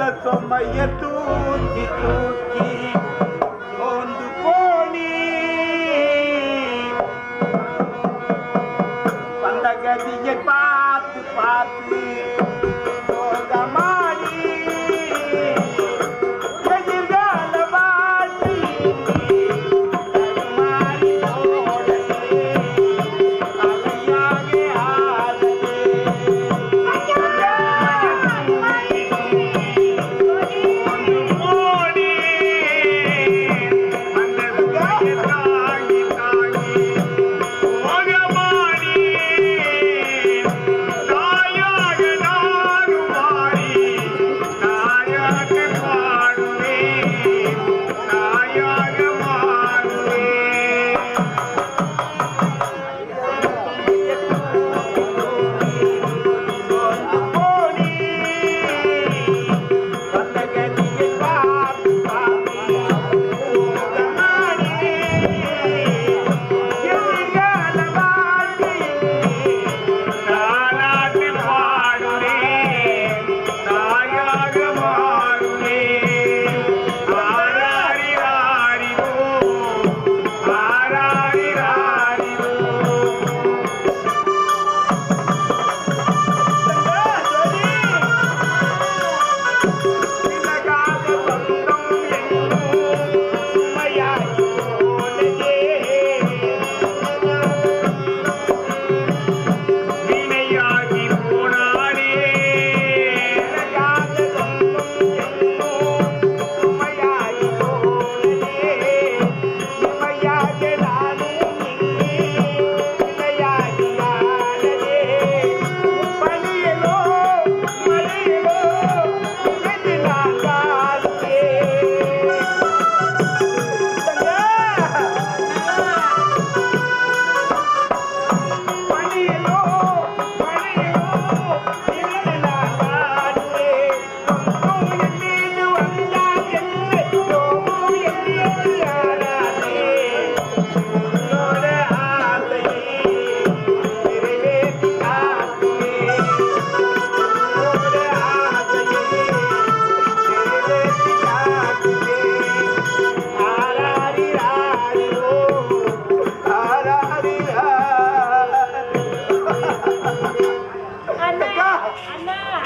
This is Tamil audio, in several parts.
அந்த சொம்மைய தூக்கி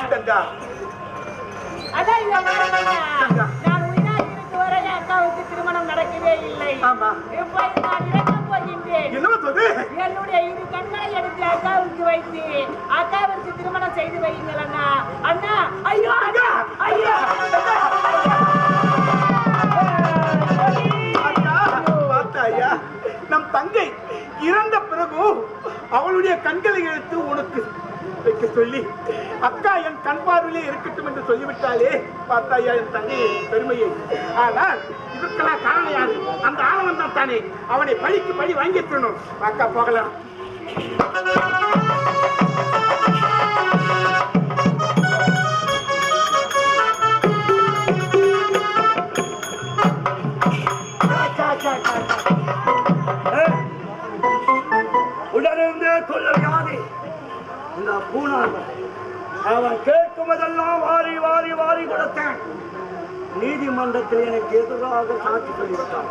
மகனா. நான் உயிராக இருக்கு வரை அக்காவுக்கு திருமணம் நடக்கவே இல்லை ஆமா இப்போது நான் இறக்கப் போகின்றேன் என்னுடைய இரு கண்களை எடுத்து அக்காவுக்கு வைத்து அக்காவிற்கு திருமணம் செய்து வையுங்கள் அண்ணா அண்ணா ஐயோ அண்ணா ஐயோ நம் தங்கை இறந்த பிறகு அவளுடைய கண்களை எடுத்து உனக்கு வைக்க சொல்லி அக்கா என் கண் பார்வையிலே இருக்கட்டும் என்று சொல்லிவிட்டாலே பார்த்தாயா என் தங்கையை பெருமையை. ஆனால் இதற்கெல்லாம் காரணம் யாரு? அந்த ஆணவன் தான் தானே. அவனை பழிக்கு பழி வாங்கி தரணும் அக்கா போகலாம். அக்கா, கொள்ள இந்த பூனான் அவன் கேட்குமதெல்லாம் வாரி வாரி வாரி கொடுத்தேன். நீதிமன்றத்தில் எனக்கு எதிராக சாட்சி சொல்லிவிட்டான்.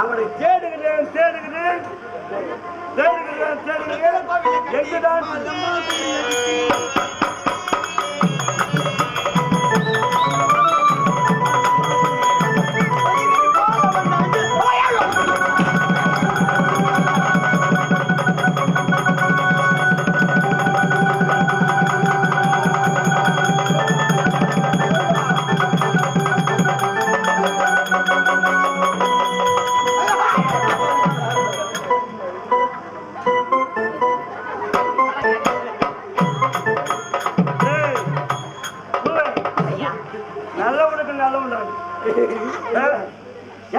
அவனை தேடுகிறேன் தேடுகிறேன். தேடுகிறேன் தேடுகிறேன். எங்குதான்?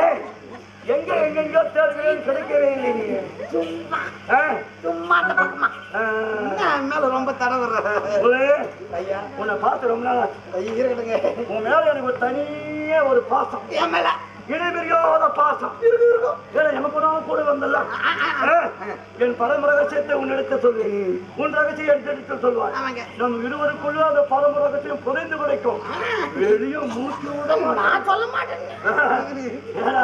ஏய் எங்க எங்கெங்க தேடுகிறேன் கிடைக்கவே இல்லை நீ ஆ? சும்மா அந்த பக்கமா. மேல ரொம்ப தடவுற. ஐயா. உன்னை பார்த்து ரொம்ப நாள். ஐயா இருக்கட்டுங்க உன் மேல எனக்கு ஒரு தனியே ஒரு பாசம். என் மேல. இடைபிரியாத பாசம் இருக்கு இருக்கும் ஏன்னா எனக்கு நான் கூட வந்தல்ல? என் பரம ரகசியத்தை உன்னிடத்த சொல்லு உன் ரகசியம் எடுத்து சொல்வாய் ஆமாங்க. நம் இருவருக்குள்ள அந்த பரம ரகசியம் புரிந்து கிடைக்கும் வெளியே மூச்சு விட மாட்டான் நான் சொல்ல மாட்டேன் ஏன்னா,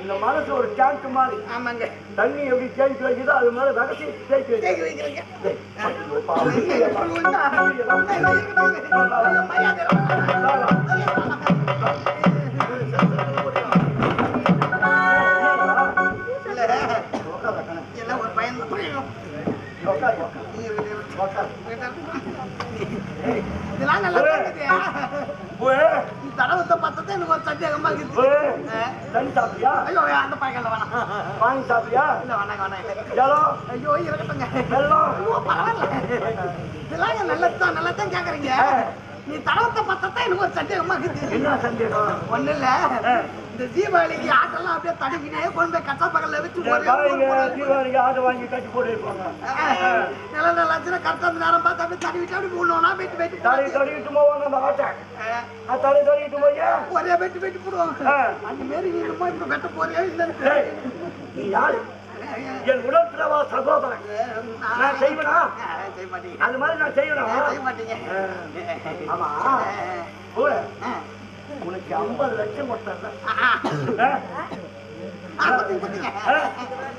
இந்த மனசு ஒரு டேங்க் மாதிரி ஆமாங்க தண்ணி எப்படி தேய்ச்சி வைக்குதோ அது மாதிரி ரகசியம் தேய்ச்சி வைக்கிறீங்க இதெல்லாம் நல்லா தடவத்தை பார்த்தா எனக்கு ஒரு சந்தேகமா இருக்குது ஆ. தண்ணி சாப்பிட்டியா ஐயோ அந்த பையன் வேணாம் வாங்கி சாப்பிட்டியா இல்ல வேணாங்க வேணாம் ஐயோ இருக்கட்டுங்க ஐயோ பரவாயில்ல இதெல்லாம் நல்லதுதான் நல்லதான் கேக்குறீங்க நீ தடவத்தை பார்த்தா எனக்கு ஒரு சந்தேகமா இருக்குது என்ன சந்தேகம் ஒண்ணு இல்ல இந்த தீபாவளிக்கு ஆட்டெல்லாம் அப்படியே தடுக்கினே கொண்டு போய் கச்சா பகல்ல வச்சு. தீபாவளிக்கு ஆட்டை வாங்கி கட்டி போட்டு வைப்பாங்க நல்ல நல்ல லட்சணம் கரெக்டா அந்த நேரம் பார்த்து அப்படியே தடி விட்டு அப்படி போடணும்னா வெட்டி வெட்டி தலை போடுவாங்க. தடிக்கிட்டு போவாங்க அந்த ஆட்டை. தலை தடிக்கிட்டு போய் ஒரே வெட்டி வெட்டி போடுவாங்க. அந்த மாரி நீ போய் இப்ப வெட்ட போறியா இல்ல நீ யாரு? என் உடற்பிரவா சகோதரன். நான் செய்வேனா? செய்ய மாட்டீங்க. அது மாதிரி நான் செய்வேனா? செய்ய மாட்டீங்க. ஆமா. கூட உனக்கு ஐம்பது லட்சம் குத்துங்க.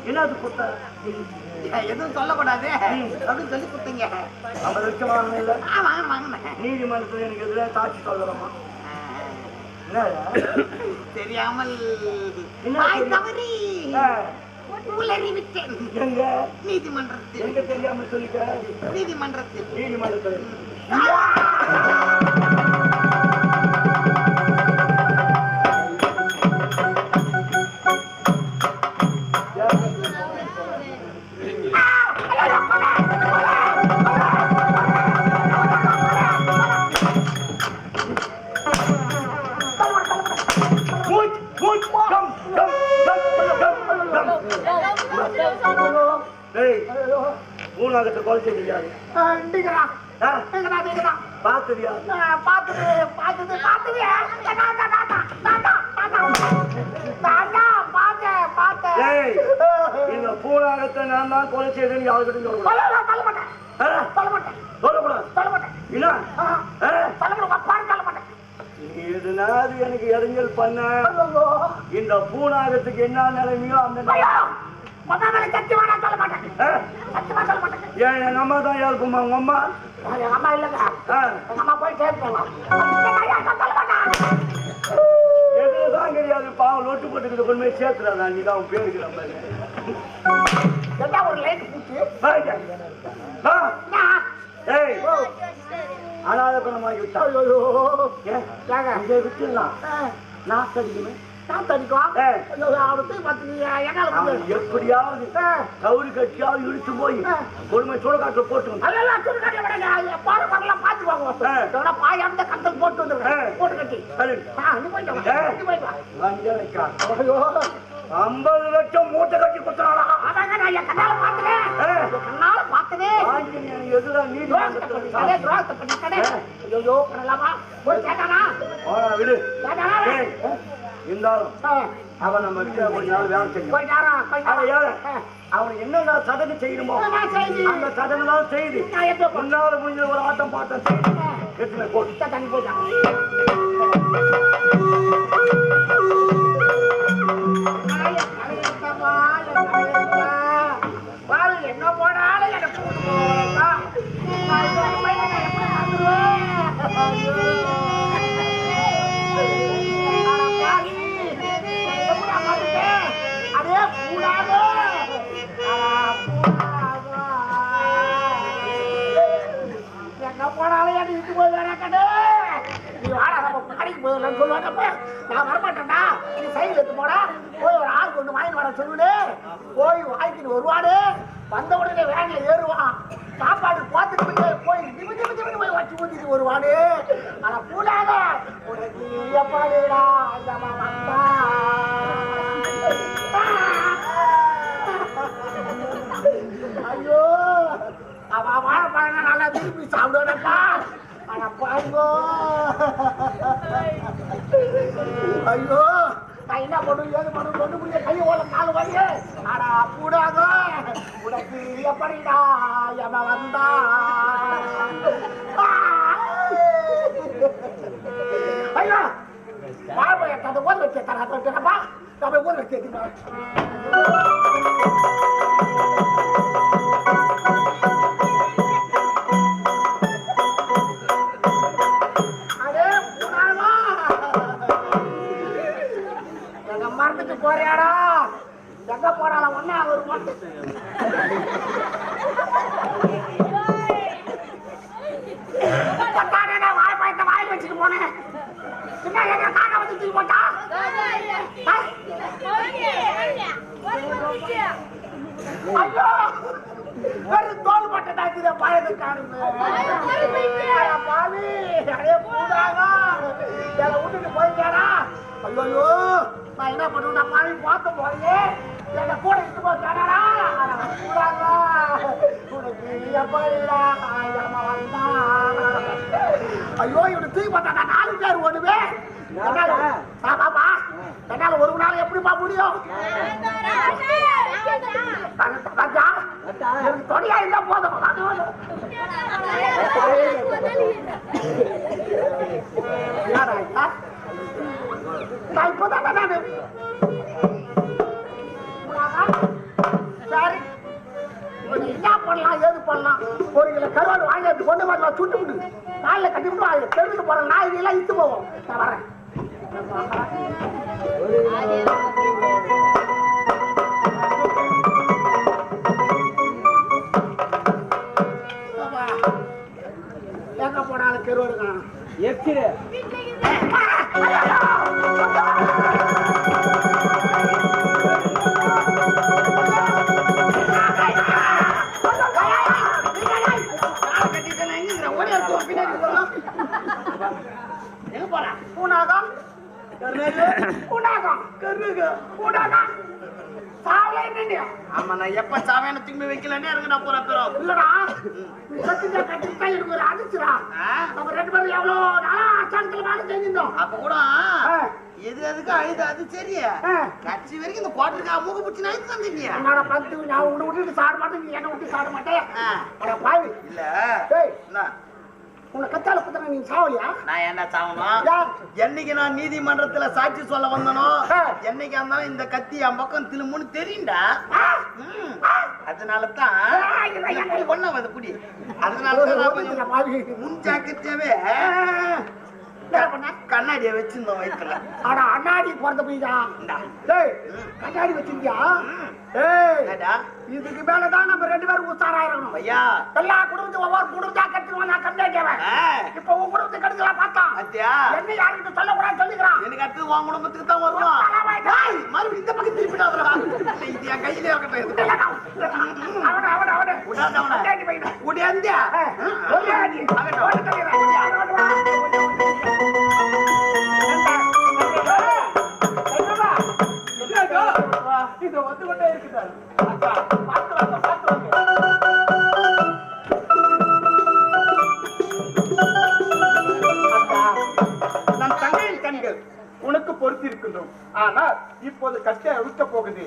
என்னது கொடுத்த? எதுவும் சொல்லக்கூடாது. அப்படின்னு சொல்லி குத்துங்க ஐம்பது லட்சம் வாங்கணும் இல்ல வாங்க நீதிமன்றத்தில் எனக்கு எதிராக சாட்சி சொல்லலாமா என்ன தெரியாமல்? தவறி உளறி விட்டேன் எங்க? நீதிமன்றத்தில். எங்க சொல்லிக்க நீதிமன்றத்தில். நீதிமன்றத்தில். பார்த்தேன் ஏய் இந்த பூனாகத்தை நான் தான் கொலை செய்தேன்னு யாருக்கிட்டையும் சொல்லக்கூடாது. சொல்ல மாட்டேன் ஆ? சொல்ல மாட்டேன் சொல்லக்கூடாது. சொல்ல மாட்டேன் என்ன ஆ, ஆ? சொல்ல மாட்டேன் பாரு சொல்ல மாட்டேன் நீ எதுனாவது எனக்கு இடைஞ்சல் பண்ண. இந்த பூனாகத்துக்கு என்ன நிலைமையோ அந்த நிலை- ஏன் என் அம்மா தான் யாருக்குமா உங்க அம்மா? எங்க அம்மா இல்லைங்க. எங்க அம்மா போய் மாட்டேன் எதுதான் கிடையாது பாவம் லொட்டு போட்டுக்கிட்டு கொண்டு போய் சேர்த்துறாதா? நீ தான் பேருக்கிற மாதிரி அனாத பணமாகி விட்டா ஐயோ. ஏன்? ஏங்க இதை விட்டுலாம் நான் தடிக்கணும் எப்படியாவது கவுரு கட்டியாவது இழுத்து போய் கொடுமை போட்டு சுடுகாட்டுல வரலாம் பாத்துக்குவாங்க. ஆ. இதோட பாய் அந்த கந்தல் போட்டு வந்துருங்க. ஆ. போட்டு கட்டி. நீ. நீ. ஐம்பது லட்சம் மூட்டை கட்டி கொடுத்தாடா அதாங்க நான் என் கண்ணால பார்த்தனே. கண்ணால துரோகத்தை பண்ணிட்டானே. ஐயோ, பண்ணலாமா? விடு கேட்டானா? ஏய், இருந்தாலும். அவன் நம்ம வீட்டுல கொஞ்ச நாள் வேலை செய்யும்? அவன் என்னென்ன சடங்கு செய்யணுமோ? அந்த சடங்கு தான் செய்து. முன்னால முடிஞ்ச ஒரு ஆட்டம் பாட்டம் செய்து போட்டு தண்ணி என்ன போனாலும் எனக்கு போனாலும் போய் வேணா கடை. நீ வாடா நம்ம கடைக்கு போயிடலாம்னு சொல்லுவாங்கப்ப நான் வரமாட்டேன்டா. நீ சைடில் எடுத்து போடா. போய் ஒரு ஆள் கொண்டு வாங்கி வர சொல்லுடு போய் வாங்கிட்டு வருவாடு வந்த உடனே வேன்ல ஏறுவான். சாப்பாடு பார்த்துட்டு போய் திமி திமி திமி போய் வச்சு ஊத்திட்டு வருவாடு ஆனா கூடாத. உனக்கு எப்பாடுடா அந்த மாமா ஐயோ. அவன் வாழைப்பழம் நல்லா திருப்பி சாப்பிடுவானப்பா. பாருங்கோ ஐயோ. நான் என்ன பண்ணும் ஏது பண்ணும் ஒண்ணு முடிய கை ஓல கால் வலிய ஆனா கூடாத உனக்கு எப்படிடா எவ வந்தா? ஐயோ. வாழ்வை தந்த ஓத வச்சு தரா தொட்டுறப்பா நம்ம ஓத ஐயோ இவனை தூக்கி பார்த்தா நான் நாலு பேர் ஓடுவே என்னால பாப்பா என்னால ஒரு நாள் எப்படிப்பா முடியும்? எனக்கு தொடையா இருந்தா போதும். ஒரு கிலோ கருவாடு வாங்கி எடுத்து கொண்டு வரலாம் சுட்டு விடு. காலில் கட்டி விட்டு தெருவுக்கு போறேன் நான் இதெல்லாம் இத்து போவோம் நான் வரேன். எங்க போனாலும் கருவாடு காணும் எச்சிரு ஆமா நான் எப்ப சாவையான திரும்பி வைக்கலன்னே இருக்குடா போற பிறகு இல்லடா கத்திட்டா கத்திட்டா எனக்கு ஒரு அடிச்சுடா ஆ? நம்ம ரெண்டு பேரும் எவ்வளோ நாளா அச்சாங்கத்தில் வேலை செஞ்சிருந்தோம். அப்ப கூட. எது எதுக்கு அழுது அது சரியா. ஆ. கட்சி வரைக்கும் இந்த கோட்டருக்கா மூக்க பிடிச்சி நான் தந்தீங்க என்னோட பத்து நான் உன்னை விட்டுட்டு சாட மாட்டேன் நீ என்ன விட்டு சாட மாட்டேன் பாவி. இல்ல. என்ன? உன்னை கத்தால குத்துற நீ சாவலியா? நான் என்ன சாவணும்? என்னைக்கு நான் நீதிமன்றத்துல சாட்சி சொல்ல வந்தனோ. என்னைக்கு இருந்தாலும் இந்த கத்தி என் பக்கம் திரும்புன்னு தெரியும்டா. அதனால தான். ஒண்ணு வந்து புடி அதனால முன் ஜாக்கிரதையாவே கண்ணாடியை வச்சிருந்தோம் வயிற்றுல ஆனா அண்ணாடி பிறந்த. டேய் கண்ணாடி என்னடா இதுக்கு மேலதான் நம்ம ரெண்டு பேரும் உஷாராயிரணும் ஐயா. எல்லா குடும்பத்தையும் ஒவ்வொரு குடும்பத்தா கட்டுவான் நான் கண்டாடியவன் ஆ. இப்ப உன் குடும்பத்தை கெடுக்கலாம் பார்த்தான். அத்தியா என்ன யாருக்கிட்ட சொல்லக்கூடாது சொல்லிக்கிறான். எனக்கு அடுத்து உன் குடும்பத்துக்கு தான் வருவோம் ஏய், மறுபடியும் இந்த பக்கம் திருப்பிடாதடா இது என் கையிலே இருக்கட்டும் அவன அவன அவன. விடாத அவனை. கண்டாடி போயிடு. இது வந்து கொண்டே பார்த்து வாங்க பார்த்து வாங்க. கண்கள் உனக்கு பொறுத்திருக்கின்றோம் ஆனால் இப்போது கஷ்டம் அவிழ்க்க போகுது.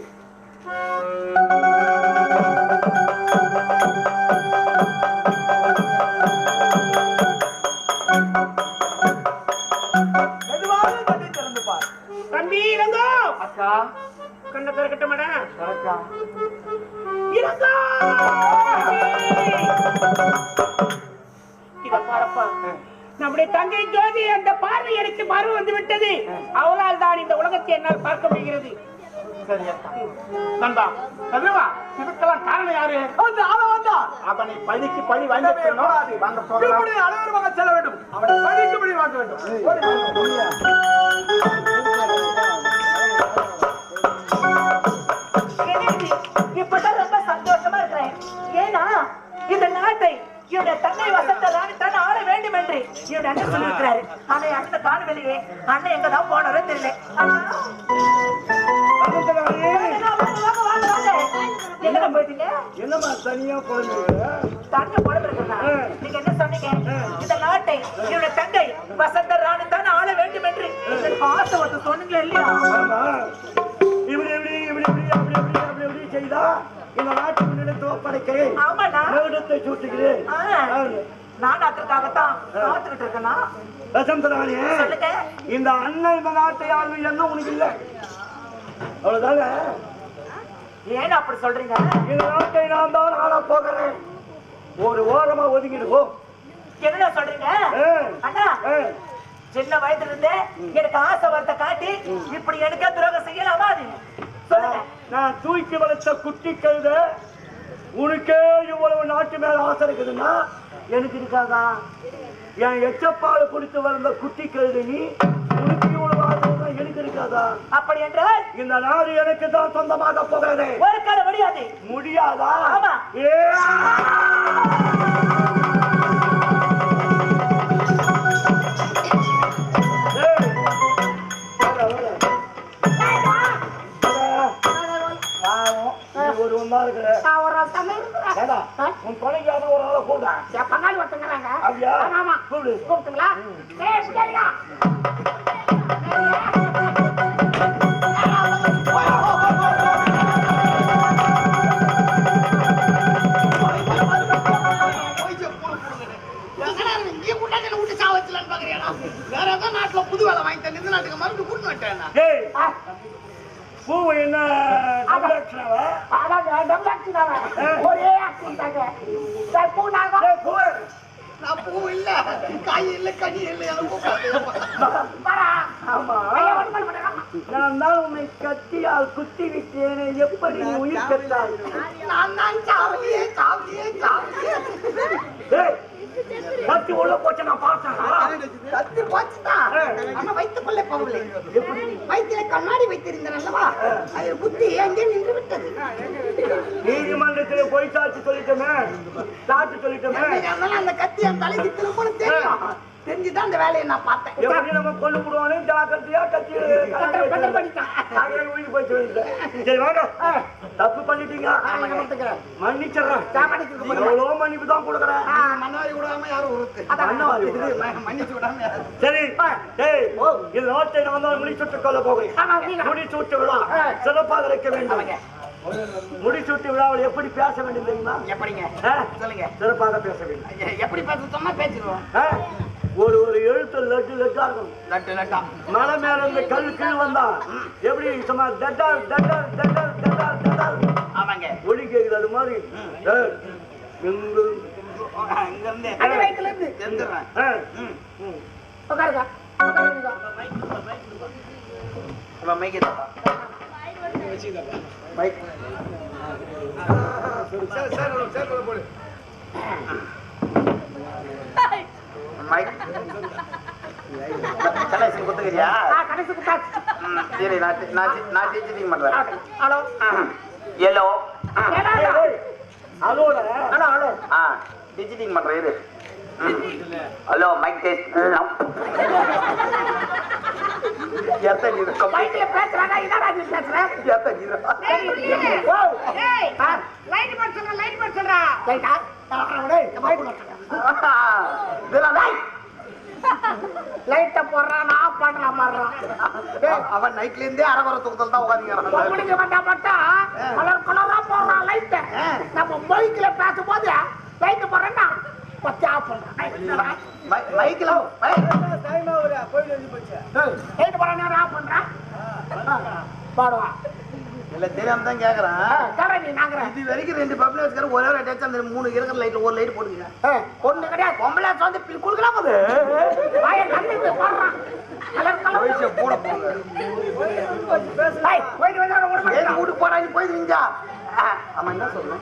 மெதுவாக கண்ணை திறந்து பார். தம்பி அக்கா கண்ணை திறக்கட்ட பாரப்பா. நம்முடைய தங்கை ஜோதி அந்த பார்வை எனக்கு பார்வை வந்து விட்டது. அவளால் தான் இந்த உலகத்தை என்னால் பார்க்க முடிகிறது. நண்பா நண்பா இதுக்கெல்லாம் காரணம் யாரு? அவன் பழிக்கு பழி வாங்கி அனைவருமாக செல்ல வேண்டும். அவனை பழிக்கு பழி வாங்க வேண்டும். ஏன்னா இந்த நாட்டை இவருடைய தன்னை வசத்தை தான் ஆள வேண்டும் என்று இவருடைய அண்ணன் சொல்லியிருக்கிறாரு. ஆனா அடுத்த காணவில்லையே அண்ணன் எங்க தான் போனாரோ தெரியல. எங்கடா போயிட்டீங்க? என்னம்மா தனியா போறீங்க? இருக்குதா? நீங்க என்ன சொன்னீங்க? இந்த நாட்டை என்னுடைய தங்கை வசந்த ராணி தான் ஆள வேண்டும் என்று ஆசை ஒருத்தர் சொன்னீங்களே இல்லையா? ஆமா. இப்படி இப்படி இப்படி அப்படி அப்படி அப்படி செய்தா? இந்த நாட்டு முன்னிடத்தை ஒப்படைக்கிறேன் மகுடத்தை சூட்டுகிறேன். நான் அதற்காகத்தான் காத்துக்கிட்டு இருக்கேனா வசந்தராணியே சொல்லுங்க. இந்த அண்ணன் இந்த நாட்டை ஆளுமை எண்ணம் உனக்கு இல்லை. அவ்வளவுதானே? ஏன் அப்படி சொல்றீங்க? இந்த நாட்டை நான் தான் ஆள போகிறேன். ஒரு ஓரமா ஒதுங்கிடுவோம் என்ன சொல்றீங்க? அண்ணா சின்ன வயதுல இருந்தே எனக்கு ஆசை வரத்தை காட்டி இப்படி எனக்கு துரோகம் செய்யலாமா அது நான் தூக்கி வளர்த்த குட்டி கழுத உனக்கே இவ்வளவு நாட்டு மேல ஆசை இருக்குதுன்னா எனக்கு இருக்காதா? என் எச்சப்பால் குடித்து வளர்ந்த குட்டி கழுத நீ உனக்கு இவ்வளவு ஆசை எனக்கு இருக்காதா? அப்படி என்றால் இந்த நாடு எனக்கு தான் சொந்தமாக போகிறது. ஒரு முடியாதா. ஆமா. நீ ஒரு ஒண்ணா இருக்கிற. நான் ஒரு ஆள் தானே இருக்கிறேன். உன் துணைக்காக ஒரு ஆளை கூப்பிடா. என் பங்காளி ஒருத்தங்கிறாங்க. அப்படியா? ஆமா, ஆமா. கூப்பிடு. கூப்பிட்டுங்களா? ஏய், பிடிக்காதீங்க. வேற ஏதாவது நாட்டுல புது வேலை வாங்கி தந்து நாட்டுக்கு மறுபடியும் கூட்டு வந்துட்டேன் பூவை என்ன ஒரே நான் பூ இல்ல. காய் இல்ல கனி இல்ல நான் தான் உன்னை கத்தியால் குத்தி விட்டேனே எப்படி உயிர் கத்தாய் நான் தான் சாவலியே சாவலியே சாவலியே கத்தி உள்ள போச்சு நான் பார்த்தேன். கத்தி போச்சுதான் ஆனா வயிற்றுக்குள்ளே போகவில்லை. வயிற்றில கண்ணாடி வைத்திருந்தேன் அல்லவா? அது புத்தி அங்கே நின்று விட்டது நீதிமன்றத்தில் போய் சாட்சி சொல்லிட்டோமே. சாட்சி சொல்லிட்டோமே. அதனால அந்த கத்தி என் தலைக்கு திரும்ப தெரியும்? தெரிஞ்சுதான் அந்த வேலையை நான் பார்த்தேன். நம்ம கொண்டு போடுவானே ஜாக்கிரதையா கத்தி உயிர் சொல்லிட்டேன். சரி தப்பு பண்ணிட்டீங்க. மன்னிச்சிடுறேன். எவ்வளோ மன்னிப்பு தான் கொடுக்குறேன். மண்ணாரி விடாம யாரும் மன்னிச்சு விடாம சரி இது நாட்டை நான் தான் முடிச்சுட்டு கொள்ள போகிறேன். முடிச்சூட்டு விழா சிறப்பாக இருக்க வேண்டும். முடிச்சூட்டு விழாவில் எப்படி பேச வேண்டும் தெரியுமா? எப்படிங்க? சொல்லுங்க. சிறப்பாக பேச வேண்டும். எப்படி பேச சொன்னா பேசிடுவோம்? ஒரு ஒரு எழுத்து லட்டு லட்டா இருக்கும் லட்டு லட்டா மலை மேல இருந்து கல் கீழ் வந்தா எப்படி சும்மா தட்டா தட்டா தட்டா தட்டா தட்டா ஆமாங்க ஒளி கேக்குது அது மாதிரி எங்கு இருந்து அந்த இருந்து. உட்காருங்க. உட்காருங்க. இவன் மைக்கு தப்பா மைக் மைக் கணேசன் குத்துக்கிறியா? நான் நான் பண்றேன். Hello. Hello. Hello hello hello. ஆ டீச்சிங் பண்றேன் இரு. ஹலோ மைக் டேஸ்ட் எத்தனை இருக்கும் மைக்ல பேசுறானா இதாடா நீ லைட் போட்டு லைட் போட்டு லைட்ட போடுறான் ஆஃப் பண்றான் மாறுறான் அவன் அவன் நைட்ல இருந்தே அரவர தூக்கத்தில் தான் உட்காந்துக்கிறான் உங்களுக்கு வந்தா மட்டும் கலர் கலரா போடுறான் லைட்ட நம்ம மைக்ல பேசும்போது லைட் போடுறேன்னா பத்தி ஆஃப் பண்றான் மைக்கில் லைட் போடுறான் ஆஃப் பண்றான். பாடுவான் இல்ல தெரியாம தான் கேக்குறேன். இது வரைக்கும் ரெண்டு பப்ளிக் ஒரே ஒரு டச் மூணு இருக்கிற லைட்ல ஒரு லைட் போட்டுக்கங்க. ஒண்ணு கிடையாது. பொம்பளை குடுக்கலாம் அது போட போங்க. போயிட்டு போயிட்டு போயிட்டு ஆமா என்ன சொல்லுங்க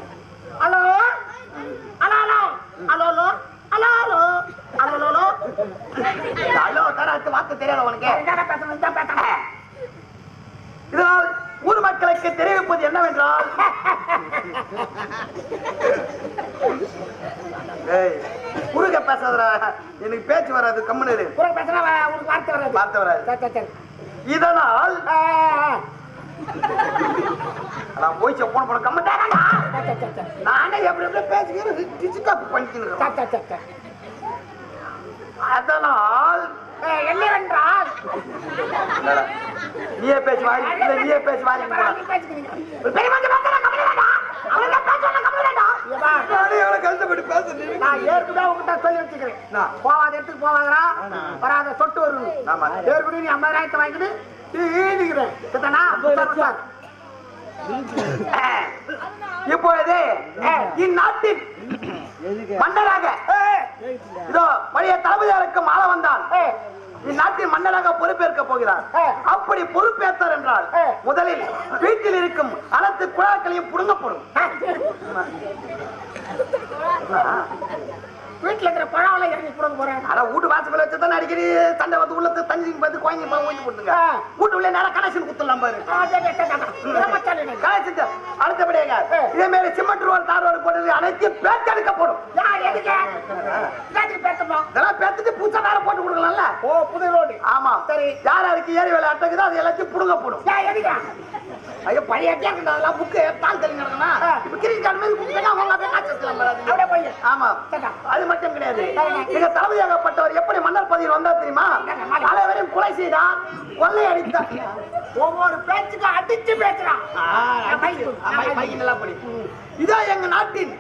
பேசாதரா எனக்கு பேச்சு வராது. கம்மனு பேசினா உனக்கு வார்த்தை இதனால் நான் எப்படி எப்படி பேசுகிறேன் டிஜிட்டல் பண்ணிக்கிறேன் அதனால் நீயே பேசி வாரி கஷ்டப்பட்டு பேசுறேன் நான் ஏற்கனவே உங்ககிட்ட சொல்லி வச்சுக்கிறேன். போவாத இடத்துக்கு போவாதரா வராத சொட்டு வரும் ஆமா. ஏற்கனவே நீ ஐம்பதாயிரத்தை வாங்கிட்டு ஈடுகிறேன் கிட்டனா? இப்பொழுது இந்நாட்டின் மன்னராக இதோ பழைய தளபதியாருக்கு மாற வந்தான். இந்நாட்டின் மன்னராக பொறுப்பேற்க போகிறார். அப்படி பொறுப்பேற்றார் என்றால். முதலில் வீட்டில் இருக்கும் அனைத்து குழாக்களையும் புடுங்கப்படும். 你干 வீட்டுல இருக்கிற பழம் இறங்கி கொடுக்க போறேன் ஆனா வீட்டு வாசல் வச்சு தான் அடிக்கடி சண்டை வந்து உள்ள தண்ணி வந்து போய் ஊற்றி ஆ. வீட்டு உள்ள நேரம் கனெக்ஷன் குத்துலாம் பாரு. கனெக்ஷன் அடுத்தபடியாக ஏ. இதே மாதிரி சிமெண்ட் ரோடு தார் ரோடு போட்டது அனைத்தையும் பேத்தெடுக்கப்படும் இதெல்லாம் பேத்துட்டு புதுசா வேற போட்டு கொடுக்கலாம்ல? ஓ புது ரோடு. ஆமா. சரி. யார் யாருக்கு ஏறி வேலை அட்டக்குதோ அது எல்லாத்தையும் புடுங்கப்படும் ஏன் எதுக்கு? ஐயோ பழைய அட்டியா இருக்கா அதெல்லாம் புக்கு. தாள் தள்ளி நடக்கணும் ஆ. இப்ப கிரிக்கெட் கார்டு மாதிரி புக்கு அவங்க அப்படியே ஆமா. சரி. அது மட்டும் கிடையாது. எங்க தளபதியாகப்பட்டவர் எப்படி மன்னர் பதவியில் வந்தா தெரியுமா? அனைவரையும் கொலை செய்தார் கொள்ளை அடித்தார். ஒவ்வொரு பேச்சுக்கும் அடிச்சு பேசுறான். இதோ எங்க நாட்டின்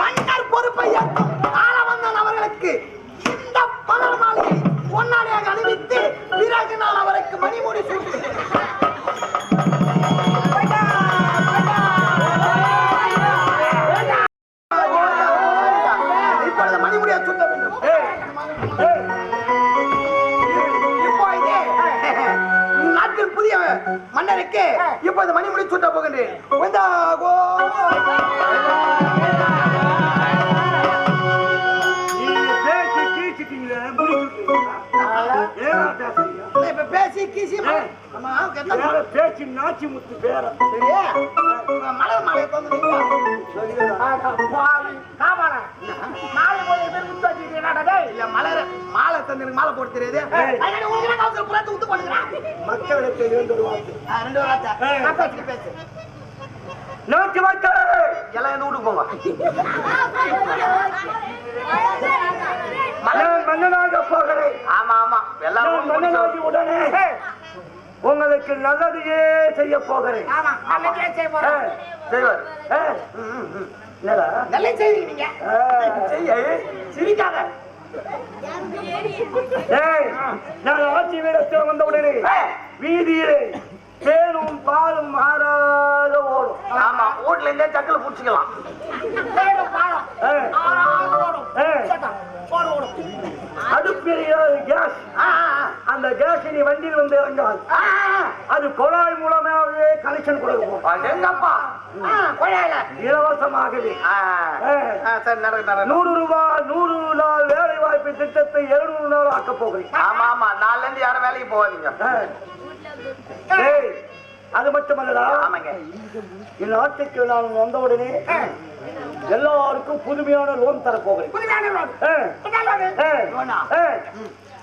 மன்னர் பொறுப்பை ஏற்கும் ஆளவந்தன் அவர்களுக்கு இந்த பலர் மாலையை பொன்னாடியாக அணிவித்து பிறகு நான் அவருக்கு மணிமுடி சூட்டு மன்னருக்கு இப்போது மணிமுடி சூட்ட போகின்றேன். வந்தா கோ. நீங்க பேசி கீசி பேச்சு நாச்சி முத்து பேர. சரி மலர் மாலையை தந்து இல்ல மலர் மாலை தந்து எனக்கு மாலை போட்டு தெரியுது? புறாத்து. மக்களுக்கு இருந்த வார்த்தை. ஆ, ரெண்டு வார்த்தை. ஏய். நான் பேசி. நாட்டு மக்களே எல்லாம் எந்த வீட்டுக்கு போங்க? நான் மன்னனாக போகிறேன். ஆமா ஆமா. எல்லாரும் மன்னனாகி உடனே உங்களுக்கு நல்லதையே செய்ய போகிறேன். ஆமா நல்லதே செய்ய போறேன் ஏய், செய்வார் நல்லா நீங்க சிரிக்காத. நான் ஆட்சி வீடத்தில் வந்த உடனே ஏய். வீதியிலே தேனும் பாலும் மாறாத ஓடும். ஆமா வீட்டுல இருந்தே சக்கல புடிச்சுக்கலாம். அடுப்பில் கேஸ் அந்த கேஸ் நீ வண்டியில் வந்து இறங்காது. அது குழாய் மூலமாகவே கனெக்ஷன் கொடுக்கும். இலவசமாகவே. நூறு ரூபாய் நூறு நாள் வேலை வாய்ப்பு திட்டத்தை இருநூறு நாள் ஆக்க போகிறேன் ஆமா ஆமா. நாலுல இருந்து யாரும் வேலைக்கு போகாதீங்க. அது மட்டுமல்லடா. ஆமாங்க. என் நாட்டுக்கு நான் வந்த உடனே எல்லாருக்கும் புதுமையான லோன் தர போகிறேன் புதுமையான ரோடு ஏய், என்ன ரோடு ஏய், லோனா? ஏய்,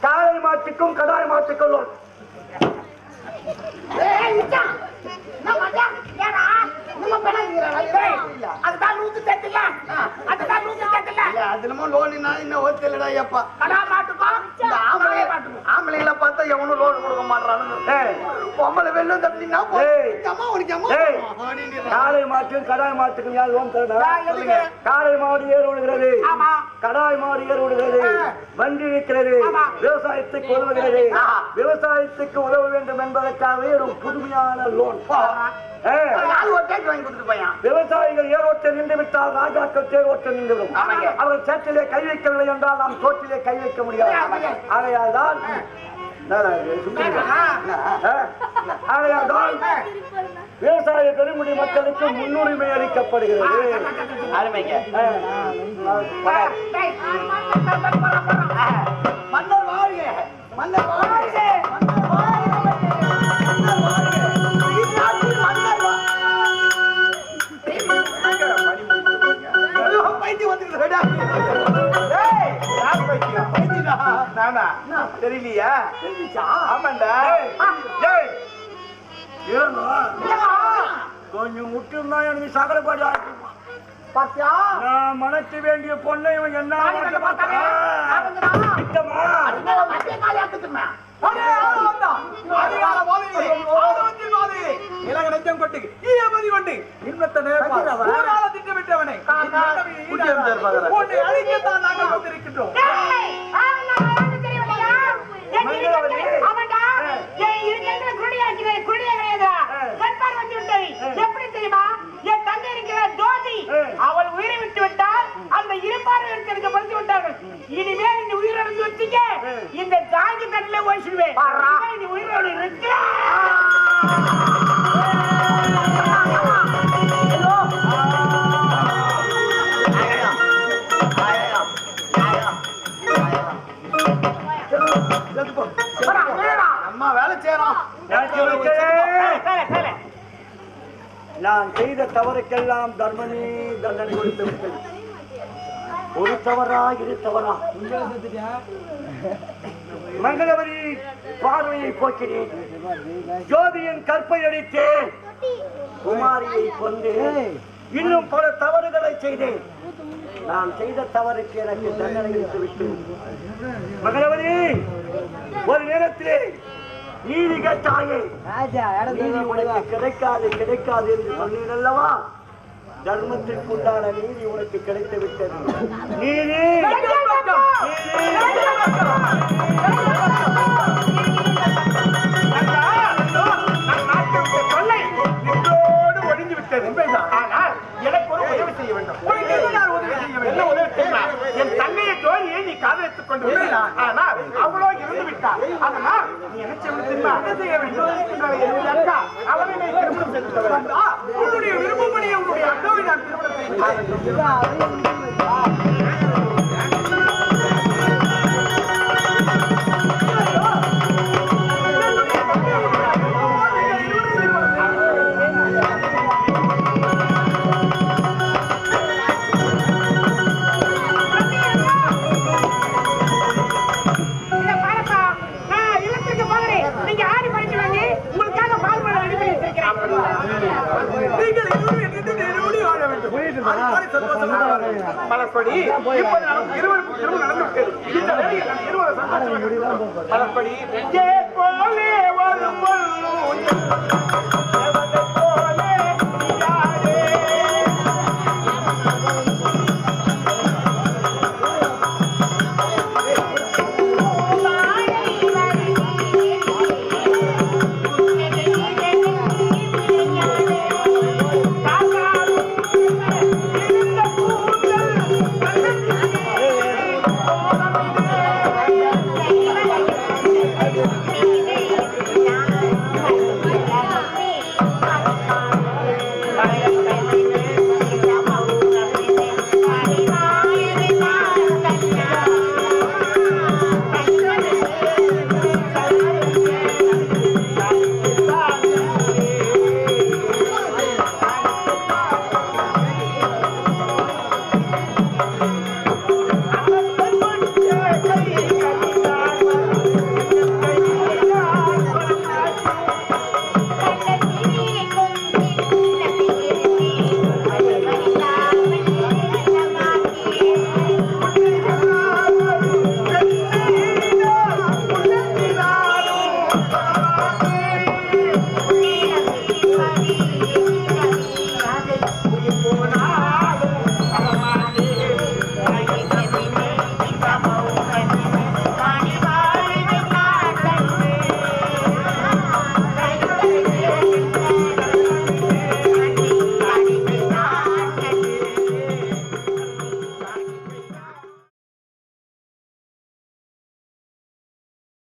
காளை மாட்டுக்கும் கடாய் மாட்டுக்கும் லோன் ஏய் மச்சான் நான் மச்சான் ஏடா நம்ம பண்ணாதீங்கடா ஏய் அதுதான் நூத்தி தெட்டுல அதுதான் நூத்தி தெட்டுல இல்ல, அது என்னமோ லோனுனா இன்னும் ஓத்தலடா ஐயப்பா. கடா மாட்டுக்கும் இந்த ஆம்பளை மாட்டுக்கும் ஆம்பளைங்கள பார்த்தா எவனும் லோன் கொடுக்க மாட்டானுங்க பொம்பளை வெள்ளம் தப்பினா ஏய். அம்மா உனக்கு அம்மா ஏய். அப்படின்னு காளை மாட்டுக்கும் கடாய் மாட்டுக்கும் யார் லோன் தரடா? மாடு ஏறு விடுகிறது ஆமா. கடாய் மாடு ஏறு விடுகிறது. வண்டி. விவசாயத்துக்கு உதவுகிறது. விவசாயத்துக்கு உதவ வேண்டும் என்பதற்காகவே ஒரு புதுமையான லோன். விவசாயிகள் ஏரோட்ட நின்று விட்டால் ராஜாக்கள் தேரோட்ட நின்றுவிடும் ஆமாங்க. அவர் சேற்றிலே கை வைக்கவில்லை என்றால் நாம் சோற்றிலே கை வைக்க முடியாது. ஆகையால் தான் ஆகையால் தான் விவசாய பெருமுடி மக்களுக்கு முன்னுரிமை அளிக்கப்படுகிறது மன்னர் வாழ்க மன்னர் வாழ்க நானா? தெரியலையா? ஆமாண்டா? கொஞ்சம் முட்டுன்னா எனக்கு சகலப்பாடி ஆகிடுமா பாத்தியா? நான் வேண்டிய பொண்ணை இவன் என்ன பார்த்தானே? அவங்கடா. விட்டமா? அதனால மத்திய காலி ஆக்குதுமே. டேய், அவன்டா, அவனுக்கு தெரியவில்லையா? என் இருக்கிற அவன்டா, என் இருக்கிற குருடியாக்கிற குருடியா கிடையாதுடா. கண்பார் வந்து விட்டது. எப்படி தெரியுமா? என் தங்கை இருக்கிற ஜோதி, அவள் உயிரை விட்டு விட்டால் அந்த இருப்பார்வை இருக்கிறதுக்கு மறுத்து விட்டார்கள் இனிமேல் இந்த உயிரோடு வச்சுக்க இந்த ஜாதி கண்ணிலே ஓசிடுவேன் நீ உயிரோடு இருக்க செய்த தவறுக்கெல்லாம் தர்மமே தண்டனை கொடுத்து விட்டது. ஒரு தவறா இரு தவறா. மங்களவரி பார்வையை போக்கிறேன் ஜோதியின் கற்பை அடித்தேன். குமாரியை கொண்டு இன்னும் பல தவறுகளை செய்தேன். நான் செய்த தவறுக்கு எனக்கு தண்டனை விட்டு மகளவரி ஒரு நேரத்திலே நீதி கேட்டாயே கிடைக்காது கிடைக்காது என்று சொன்னீர் அல்லவா தர்மத்திற்குண்டான நீதி உனக்கு கிடைத்து விட்டது நீதி! செய்ய வேண்டும். என்றால் என்னுடைய அக்கா அவனை திருமணம் செய்து உன்னுடைய விருப்பப்படி உன்னுடைய அக்காவை நான் திருமணம் செய்து இருவருக்கும் திருமணம் நடந்து விட்டது. இந்த வேளையில் இருவரும் சந்தோஷமாக போலே வரும்